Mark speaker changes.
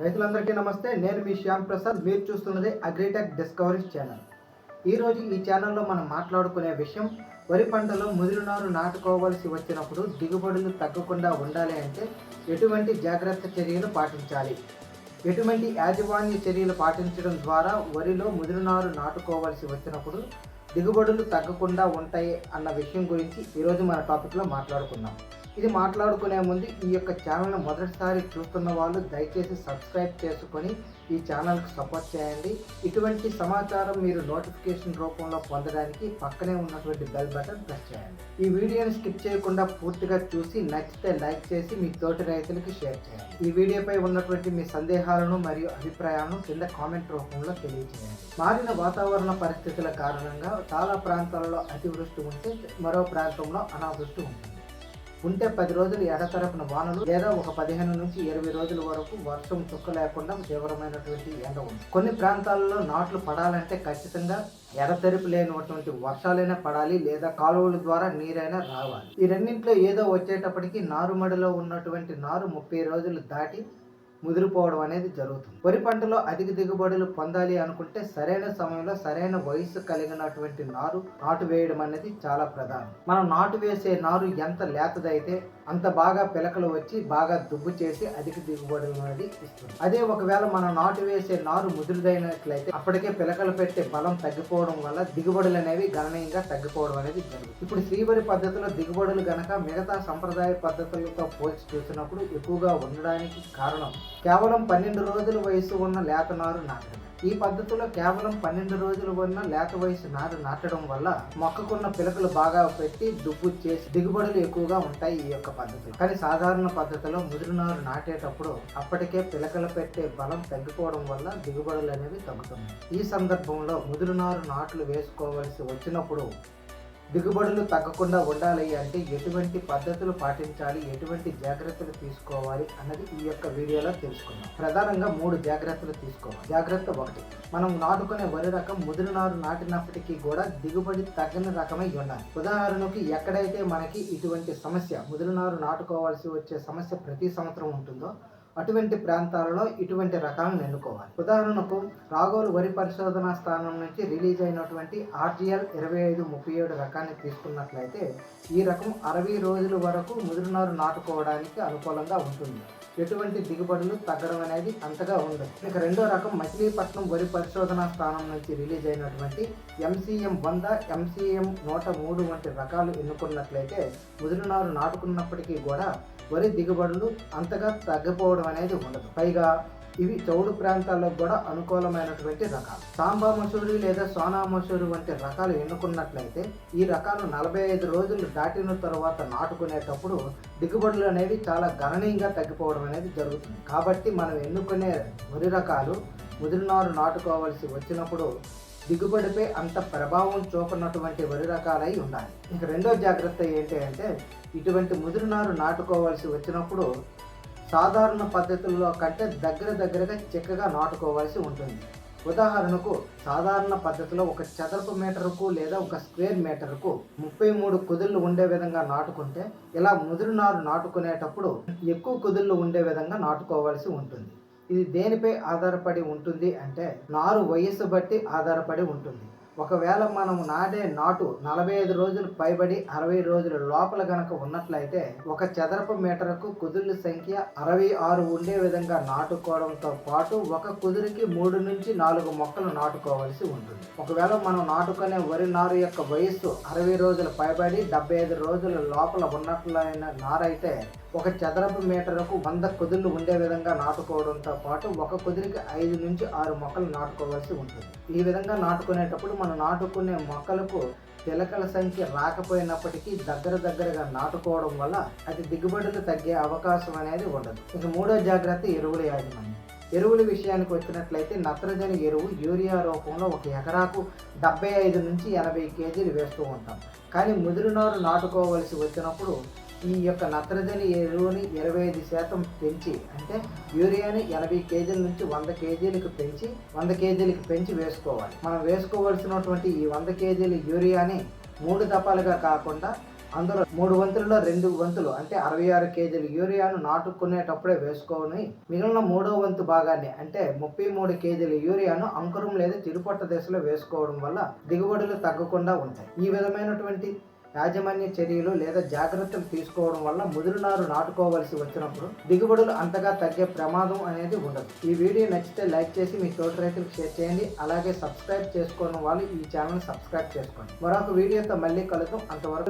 Speaker 1: రైతులందరికీ నమస్తే. నేను మీ శ్యామ్ ప్రసాద్. మీరు చూస్తున్నది అగ్రిటెక్ డిస్కవరీస్ ఛానల్. ఈరోజు ఈ ఛానల్లో మనం మాట్లాడుకునే విషయం వరి పంటలో ముదిరినారు నాటుకోవాల్సి వచ్చినప్పుడు దిగుబడులు తగ్గకుండా ఉండాలి అంటే ఎటువంటి జాగ్రత్త చర్యలు పాటించాలి? ఎటువంటి యాజమాన్య చర్యలు పాటించడం ద్వారా వరిలో ముదిరినారు నాటుకోవాల్సి వచ్చినప్పుడు దిగుబడులు తగ్గకుండా ఉంటాయి అన్న విషయం గురించి ఈరోజు మన టాపిక్లో మాట్లాడుకుందాం. ఇది మాట్లాడుకునే ముందు ఈ యొక్క ఛానల్ని మొదటిసారి చూస్తున్న వాళ్ళు దయచేసి సబ్స్క్రైబ్ చేసుకొని ఈ ఛానల్కి సపోర్ట్ చేయండి. ఇటువంటి సమాచారం మీరు నోటిఫికేషన్ రూపంలో పొందడానికి పక్కనే ఉన్నటువంటి బెల్ బటన్ ప్రెస్ చేయండి. ఈ వీడియోని స్కిప్ చేయకుండా పూర్తిగా చూసి నచ్చితే లైక్ చేసి మీ తోటి రైతులకి షేర్ చేయండి. ఈ వీడియోపై ఉన్నటువంటి మీ సందేహాలను మరియు అభిప్రాయాలను కింద కామెంట్ రూపంలో తెలియజేయండి. మారిన వాతావరణ పరిస్థితుల కారణంగా చాలా ప్రాంతాలలో అతివృష్టి ఉంటే మరో ప్రాంతంలో అనావృష్టి ఉంటుంది. ఉంటే పది రోజులు ఎడతరపున వానలు లేదా ఒక పదిహేను నుంచి ఇరవై రోజుల వరకు వర్షం చుక్క లేకుండా తీవ్రమైనటువంటి ఎండ ఉంది. కొన్ని ప్రాంతాలలో నాట్లు పడాలంటే ఖచ్చితంగా ఎడతెరిపి లేనటువంటి వర్షాలైనా పడాలి లేదా కాలువల ద్వారా నీరైనా రావాలి. ఈ రెండింటిలో ఏదో వచ్చేటప్పటికి నారుమడిలో ఉన్నటువంటి నారు ముప్పై రోజులు దాటి ముదిరిపోవడం అనేది జరుగుతుంది. వరి పంటలో అధిక దిగుబడులు పొందాలి అనుకుంటే సరైన సమయంలో సరైన వయసు కలిగినటువంటి నారు నాటు వేయడం అనేది చాలా ప్రధానం. మనం నాటు వేసే నారు ఎంత లేతదైతే అంత బాగా పిలకలు వచ్చి బాగా దుబ్బు చేసి అధిక దిగుబడులు అనేది ఇస్తుంది. అదే ఒకవేళ మనం నాటు వేసే నారు ముదురుదైనట్లయితే అప్పటికే పిలకలు పెట్టే బలం తగ్గిపోవడం వల్ల దిగుబడులు అనేవి గణనీయంగా తగ్గిపోవడం అనేది జరుగుతుంది. ఇప్పుడు శ్రీవరి పద్ధతిలో దిగుబడులు గనక మిగతా సంప్రదాయ పద్ధతులతో పోల్చి చూసినప్పుడు ఎక్కువగా ఉండడానికి కారణం కేవలం పన్నెండు రోజుల వయసు ఉన్న లేత నారు నాటడం ఈ పద్ధతిలో కేవలం పన్నెండు రోజులు ఉన్న లేత వయసు నారు నాటడం వల్ల మొక్కకున్న పిలకలు బాగా పెట్టి దుబ్బు చేసి దిగుబడులు ఎక్కువగా ఉంటాయి ఈ యొక్క పద్ధతి కానీ సాధారణ పద్ధతిలో ముదురు నారు నాటేటప్పుడు అప్పటికే పిలకలు పెట్టే బలం తగ్గిపోవడం వల్ల దిగుబడులు అనేవి తగ్గుతున్నాయి. ఈ సందర్భంలో ముదురు నారు నాట్లు వేసుకోవాల్సి వచ్చినప్పుడు దిగుబడులు తగ్గకుండా ఉండాలి అంటే ఎటువంటి పద్ధతులు పాటించాలి? ఎటువంటి జాగ్రత్తలు తీసుకోవాలి? అన్నది ఈ యొక్క వీడియోలో తెలుసుకుందాం. ప్రధానంగా మూడు జాగ్రత్తలు తీసుకోవాలి. జాగ్రత్త ఒకటి మనం నాటుకునే వరి రకం ముదురు నారు నాటినప్పటికీ కూడా దిగుబడి తగ్గని రకమై ఉండాలి. ఉదాహరణకి ఎక్కడైతే మనకి ఇటువంటి సమస్య ముదురు నారు నాటుకోవాల్సి వచ్చే సమస్య ప్రతి సంవత్సరం ఉంటుందో అటువంటి ప్రాంతాలలో ఇటువంటి రకాలను ఎన్నుకోవాలి. ఉదాహరణకు రాగోలు వరి పరిశోధన స్థానం నుంచి రిలీజ్ అయినటువంటి ఆర్జిఎల్ ఇరవై ఐదు ముప్పై ఏడు రకాన్ని తీసుకున్నట్లయితే ఈ రకం అరవై రోజుల వరకు ముదురునారు నాటుకోవడానికి అనుకూలంగా ఉంటుంది. ఎటువంటి దిగుబడులు తగ్గడం అనేది అంతగా ఉండదు. ఇక రెండో రకం మచిలీపట్నం వరి పరిశోధన స్థానం నుంచి రిలీజ్ అయినటువంటి ఎంసీఎం వంద ఎంసీఎం నూట మూడు వంటి రకాలు ఎన్నుకున్నట్లయితే ముదిరినారు నాటుకున్నప్పటికీ కూడా వరి దిగుబడులు అంతగా తగ్గిపోవడం అనేది ఉండదు. పైగా ఇవి చౌడు ప్రాంతాల్లో కూడా అనుకూలమైనటువంటి రకాలు. సాంబా మసూరి లేదా సోనా మసూరి వంటి రకాలు ఎన్నుకున్నట్లయితే ఈ రకాలు నలభై ఐదు రోజులు దాటిన తర్వాత నాటుకునేటప్పుడు దిగుబడులు అనేవి చాలా గణనీయంగా తగ్గిపోవడం అనేది జరుగుతుంది. కాబట్టి మనం ఎన్నుకునే వరి రకాలు ముదిరినారు నాటుకోవాల్సి వచ్చినప్పుడు దిగుబడిపై అంత ప్రభావం చూపనటువంటి వరి రకాలై ఉండాలి. ఇక రెండో జాగ్రత్త ఏంటి అంటే ఇటువంటి ముదిరినారు నాటుకోవాల్సి వచ్చినప్పుడు సాధారణ పద్ధతుల్లో కంటే దగ్గర దగ్గరగా చిక్కగా నాటుకోవాల్సి ఉంటుంది. ఉదాహరణకు సాధారణ పద్ధతిలో ఒక చదరపు మీటర్కు లేదా ఒక స్క్వేర్ మీటర్కు ముప్పై మూడు కుదుళ్ళు ఉండే విధంగా నాటుకుంటే ఇలా ముదురు నారు నాటుకునేటప్పుడు ఎక్కువ కుదుళ్ళు ఉండే విధంగా నాటుకోవాల్సి ఉంటుంది. ఇది దేనిపై ఆధారపడి ఉంటుంది అంటే నారు వయస్సు బట్టి ఆధారపడి ఉంటుంది. ఒకవేళ మనం నాటే నాటు నలభై ఐదు రోజులు పైబడి అరవై రోజుల లోపల గనక ఉన్నట్లయితే ఒక చదరపు మీటర్కు కుదుళ్ళ సంఖ్య అరవై ఆరు ఉండే విధంగా నాటుకోవడంతో పాటు ఒక కుదురుకి మూడు నుంచి నాలుగు మొక్కలు నాటుకోవాల్సి ఉంటుంది. ఒకవేళ మనం నాటుకునే వరి నారు యొక్క వయస్సు అరవై రోజులు పైబడి డెబ్బై ఐదు రోజుల లోపల ఉన్నట్లయిన నారైతే ఒక చదరపు మీటర్కు వంద కుదుళ్ళు ఉండే విధంగా నాటుకోవడంతో పాటు ఒక కుదిరికి ఐదు నుంచి ఆరు మొక్కలు నాటుకోవాల్సి ఉంటుంది. ఈ విధంగా నాటుకునేటప్పుడు మనం నాటుకునే మొక్కలకు పిలకల సంఖ్య రాకపోయినప్పటికీ దగ్గర దగ్గరగా నాటుకోవడం వల్ల అది దిగుబడులు తగ్గే అవకాశం అనేది ఉండదు. ఇక మూడో జాగ్రత్త ఎరువుల యాజమాన్యం. ఎరువుల విషయానికి వచ్చినట్లయితే నత్రజని ఎరువు యూరియా రూపంలో ఒక ఎకరాకు డెబ్బై ఐదు నుంచి ఎనభై కేజీలు వేస్తూ ఉంటాం. కానీ ముదిరినారు నాటుకోవలసి వచ్చినప్పుడు ఈ యొక్క నత్రజని ఎరువుని ఇరవై ఐదు శాతం పెంచి అంటే యూరియాని ఎనభై కేజీల నుంచి వంద కేజీలకు పెంచి వంద కేజీలకు పెంచి వేసుకోవాలి. మనం వేసుకోవాల్సినటువంటి ఈ వంద కేజీల యూరియాని మూడు దఫాలుగా కాకుండా అందులో మూడు వంతులలో రెండు వంతులు అంటే అరవై ఆరు కేజీలు యూరియాను నాటుకునేటప్పుడే వేసుకొని మిగిలిన మూడో వంతు భాగాన్ని అంటే ముప్పై మూడు కేజీల యూరియాను అంకురం లేదా చిరుపట్ట దశలో వేసుకోవడం వల్ల దిగుబడులు తగ్గకుండా ఉంటాయి. ఈ విధమైనటువంటి యాజమాన్య చర్యలు లేదా జాగ్రత్తలు తీసుకోవడం వల్ల ముదురునారు నాటుకోవలసి నాటుకోవాల్సి వచ్చినప్పుడు దిగుబడులు అంతగా తగ్గే ప్రమాదం అనేది ఉండదు. ఈ వీడియో నచ్చితే లైక్ చేసి మీ తోటి రైతులకు షేర్ చేయండి. అలాగే సబ్స్క్రైబ్ చేసుకోవడం వాళ్ళు ఈ ఛానల్ సబ్స్క్రైబ్ చేసుకోండి. మరొక వీడియోతో మళ్ళీ కలుద్దాం. అంతవరకు